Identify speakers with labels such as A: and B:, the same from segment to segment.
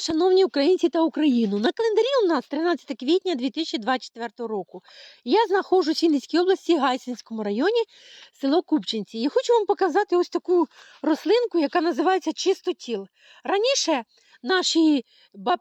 A: Шановні українці та Україну, на календарі у нас 13 квітня 2024 року. Я знаходжусь в Вінницькій області, Гайсинському районі, село Купчинці. І хочу вам показати ось таку рослинку, яка називається чистотіл. Раніше наші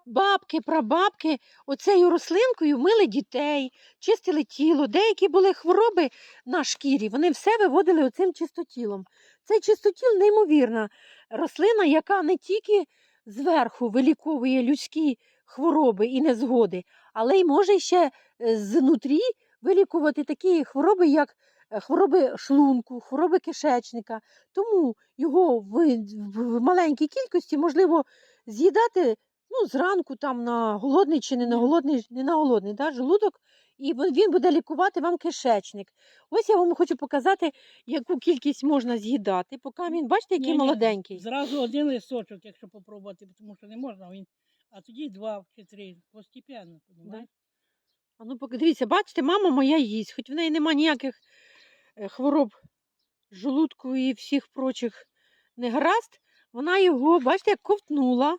A: бабки, прабабки оцею рослинкою мили дітей, чистили тіло. Деякі були хвороби на шкірі, вони все виводили оцим чистотілом. Цей чистотіл неймовірна рослина, яка не тільки зверху виліковує людські хвороби і незгоди, але й може ще е, знутрі вилікувати такі хвороби, як е, хвороби шлунку, хвороби кишечника. Тому його в, в маленькій кількості можливо з'їдати ну, зранку там на голодний чи не на голодний, не на голодний да, желудок, і він буде лікувати вам кишечник. Ось я вам хочу показати, яку кількість можна з'їдати, поки він, бачите, який
B: Ні-ні,
A: молоденький.
B: Зразу один листочок, якщо попробувати, тому що не можна, він, а тоді два чи три, постепенно, понімаєш?
A: А ну, поки- дивіться, бачите, мама моя їсть, хоч в неї нема ніяких е, хвороб желудку і всіх прочих негаразд. Вона його, бачите, як ковтнула.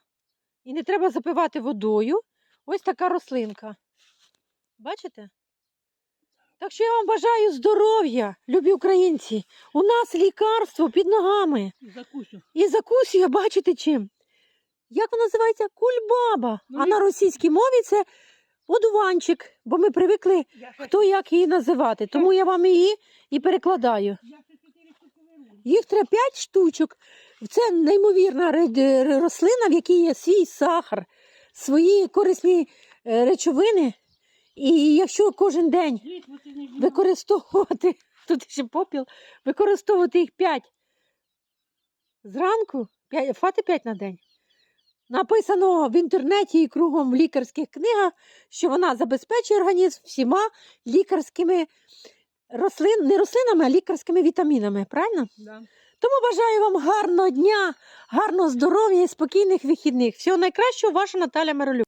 A: І не треба запивати водою. Ось така рослинка. Бачите? Так що я вам бажаю здоров'я, любі українці. У нас лікарство під ногами.
B: І закусю.
A: І закусує, бачите чим? Як вона називається? Кульбаба.
B: Ну,
A: а
B: ні.
A: на російській мові це одуванчик, бо ми привикли
B: Я
A: хто як її називати. Тому я вам її і перекладаю.
B: я ще чотири штуки вирву.
A: Їх треба 5 штучок. Це неймовірна рослина, в якій є свій сахар, свої корисні е, речовини. І якщо кожен день використовувати, тут ще попіл, використовувати їх 5 зранку, 5, фати 5 на день. Написано в інтернеті і кругом в лікарських книгах, що вона забезпечує організм всіма лікарськими рослин, не рослинами, а лікарськими вітамінами. Правильно?
B: Да.
A: Тому бажаю вам гарного дня, гарного здоров'я і спокійних вихідних. Всього найкращого, ваша Наталя Миролюк.